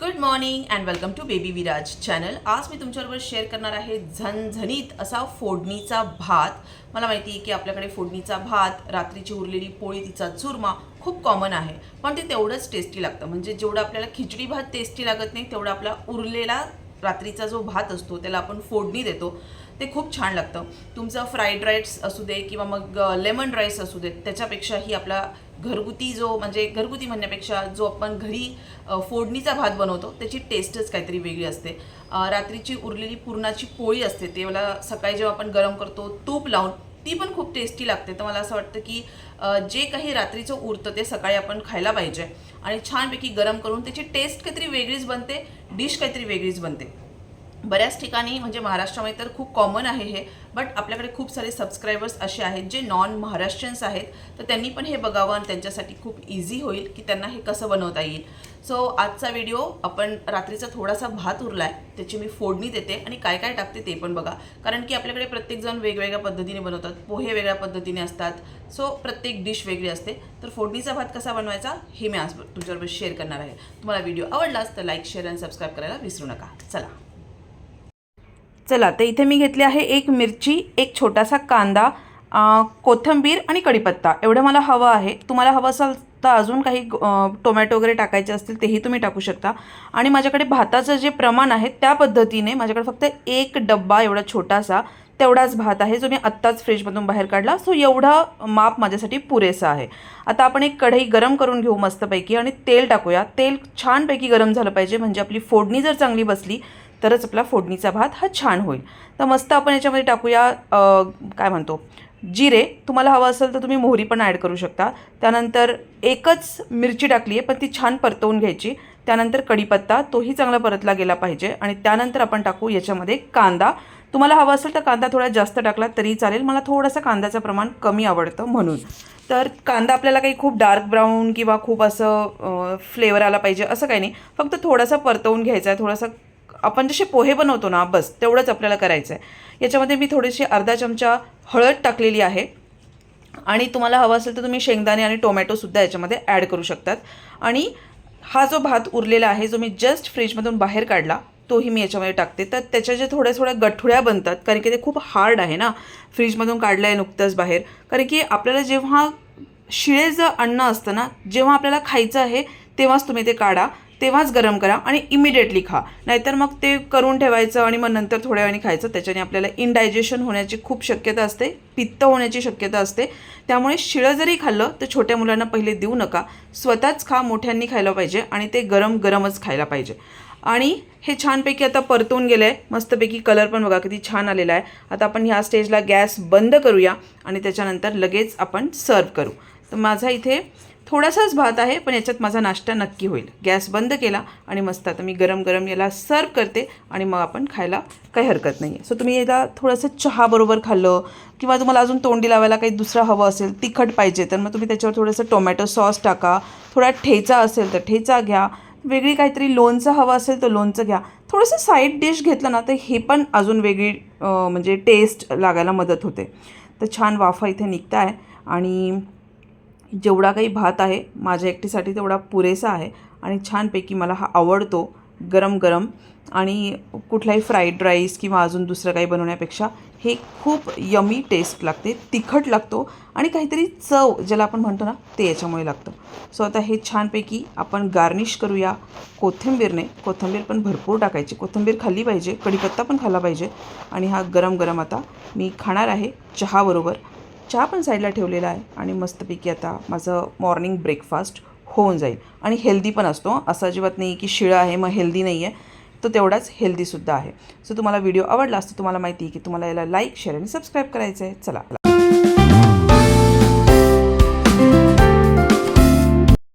Good morning and welcome to baby Viraj channel आज मी तुमच्याबरोबर शेअर करणार आहे झणझणीत असा फोडणीचा भात. मला माहिती आहे की आपल्याकडे फोडणीचा भात रात्रीची उरलेली पोळी तिचा चुरमा खूप कॉमन आहे. पण ते तेवढंच टेस्टी लागतं. म्हणजे जेवढं आपल्याला खिचडी भात टेस्टी लागत नाही तेवढा आपला उरलेला रात्रीचा जो भात असतो त्याला आपण फोडणी देतो. ते खूप छान लागतं. तुमचं फ्राईड राईस असू दे किंवा मग लेमन राईस असू दे त्याच्यापेक्षाही आपला घरगुती जो म्हणजे घरगुती म्हणण्यापेक्षा जो आपण घरी फोडणीचा भात बनवतो त्याची टेस्टच काहीतरी वेगळी असते. रात्रीची उरलेली पुरणाची पोळी असते ते मला सकाळी जेव्हा आपण गरम करतो तूप लावून ती पण खूप टेस्टी लागते. तर मला असं वाटतं की जे काही रात्रीचं उरतं ते सकाळी आपण खायला पाहिजे. आणि छानपैकी गरम करून त्याची टेस्ट काहीतरी वेगळीच बनते डिश काहीतरी वेगळीच बनते. बऱ्याच ठिकाणी म्हणजे महाराष्ट्रामध्ये तर खूप कॉमन आहे हे बट आपल्याकडे खूप सारे सबस्क्रायबर्स असे आहेत जे नॉन महाराष्ट्रीयन्स आहेत. तर त्यांनी पण हे बघावं आणि त्यांच्यासाठी खूप इझी होईल की त्यांना हे कसं बनवता येईल. सो आजचा व्हिडिओ आपण रात्रीचा थोडासा भात उरला आहे त्याची मी फोडणी देते आणि काय काय टाकते ते पण बघा. कारण की आपल्याकडे प्रत्येकजण वेगवेगळ्या पद्धतीने बनवतात पोहे वेगळ्या पद्धतीने असतात. सो प्रत्येक डिश वेगळी असते. तर फोडणीचा भात कसा बनवायचा हे मी आज तुमच्याबरोबर शेअर करणार आहे. तुम्हाला व्हिडिओ आवडलाच तर लाईक शेअर आणि सबस्क्राईब करायला विसरू नका. चला. चला तर इथे मी घेतली आहे एक मिरची एक छोटासा कांदा कोथिंबीर आणि कढीपत्ता. एवढं मला हवं आहे. तुम्हाला हवं असाल तर अजून काही टोमॅटो वगैरे टाकायचे असतील तेही तुम्ही टाकू शकता. आणि माझ्याकडे भाताचं जे प्रमाण आहे त्या पद्धतीने माझ्याकडे फक्त एक डब्बा एवढा छोटासा तेवढाच भात आहे जो मी आत्ताच फ्रीजमधून बाहेर काढला. सो एवढा माप माझ्यासाठी पुरेसा आहे. आता आपण एक कढई गरम करून घेऊ मस्तपैकी आणि तेल टाकूया. तेल छानपैकी गरम झालं पाहिजे म्हणजे आपली फोडणी जर चांगली बसली तरच आपला फोडणीचा भात हा छान होईल. तर मस्त आपण याच्यामध्ये टाकूया काय म्हणतो? जिरे. तुम्हाला हवं असेल तर तुम्ही मोहरी पण ॲड करू शकता. त्यानंतर एकच मिरची टाकली आहे पण ती छान परतवून घ्यायची. त्यानंतर कढीपत्ता तोही चांगला परतला गेला पाहिजे. आणि त्यानंतर आपण टाकू याच्यामध्ये कांदा. तुम्हाला हवा असेल तर कांदा थोडा जास्त टाकला तरी चालेल. मला थोडंसं कांद्याचं प्रमाण कमी आवडतं म्हणून. तर कांदा आपल्याला काही खूप डार्क ब्राऊन किंवा खूप असं फ्लेवर आला पाहिजे असं काही नाही. फक्त थोडासा परतवून घ्यायचा आहे थोडासा आपण जसे पोहे बनवतो ना बस तेवढंच आपल्याला करायचं आहे याच्यामध्ये मी थोडीशी अर्धा चमचा हळद टाकलेली आहे. आणि तुम्हाला हवं असेल तर तुम्ही शेंगदाणे आणि टोमॅटोसुद्धा याच्यामध्ये ॲड करू शकतात. आणि हा जो भात उरलेला आहे जो मी जस्ट फ्रीजमधून बाहेर काढला तोही मी याच्यामध्ये टाकते. तर त्याच्या जे थोड्या थोड्या गठुड्या बनतात कारण की ते खूप हार्ड आहे ना फ्रीजमधून काढलं आहे नुकतंच बाहेर. कारण की आपल्याला जेव्हा शिळे अन्न असतं ना जेव्हा आपल्याला खायचं आहे तेव्हाच तुम्ही ते काढा. तेव्हाच गरम करा आणि इमिडिएटली खा. नाहीतर मग ते करून ठेवायचं आणि मग नंतर थोड्या वेळाने खायचं. त्याच्याने आपल्याला इनडायजेशन होण्याची खूप शक्यता असते पित्त होण्याची शक्यता असते. त्यामुळे शिळं जरी खाल्लं तर छोट्या मुलांना पहिले देऊ नका. स्वतःच खा मोठ्यांनी खायला पाहिजे आणि ते गरम गरमच खायला पाहिजे. आणि हे छानपैकी आता परतून गेलं आहे मस्तपैकी कलर पण बघा किती छान आलेला आहे. आता आपण ह्या स्टेजला गॅस बंद करूया आणि त्याच्यानंतर लगेच आपण सर्व करू. तर माझा इथे थोडासाच भात आहे पण याच्यात माझा नाश्ता नक्की होईल. गॅस बंद केला आणि मस्त आता मी गरम गरम याला सर्व करते आणि मग आपण खायला काही हरकत नाही आहे सो तुम्ही याला थोडंसं चहाबरोबर खाल्लं किंवा तुम्हाला अजून तोंडी लावायला काही दुसरं हवं असेल तिखट पाहिजे तर मग तुम्ही त्याच्यावर थोडंसं टोमॅटो सॉस टाका. थोडा ठेचा असेल तर ठेचा घ्या. वेगळी काहीतरी लोणचं हवं असेल तर लोणचं घ्या. थोडंसं साईड डिश घेतलं ना तर हे पण अजून वेगळी म्हणजे टेस्ट लागायला मदत होते. तर छान वाफा इथे निघत आहे आणि जेवढा काही भात आहे माझ्या एकटीसाठी तेवढा पुरेसा आहे आणि छानपैकी मला हा आवडतो गरम गरम. आणि कुठलाही फ्राईड राईस किंवा अजून दुसरं काही बनवण्यापेक्षा हे खूप यमी टेस्ट लागते तिखट लागतो आणि काहीतरी चव ज्याला आपण म्हणतो ना ते याच्यामुळे लागतं. सो आता हे छानपैकी आपण गार्निश करूया कोथिंबीरने. कोथिंबीर पण भरपूर टाकायची. कोथिंबीर खाल्ली पाहिजे कढीपत्ता पण खाल्ला पाहिजे. आणि हा गरम गरम आता मी खाणार आहे चहाबरोबर. चहा पण साईडला ठेवलेला आहे आणि मस्तपैकी आता माझं मॉर्निंग ब्रेकफास्ट होऊन जाईल. आणि हेल्दी पण असतो. असं अजिबात नाही की शिळं आहे मग हेल्दी नाही आहे. तो तेवढाच हेल्दीसुद्धा आहे. सो तुम्हाला व्हिडिओ आवडला असतो तुम्हाला माहिती आहे की तुम्हाला याला लाईक शेअर आणि सबस्क्राईब करायचं आहे चला.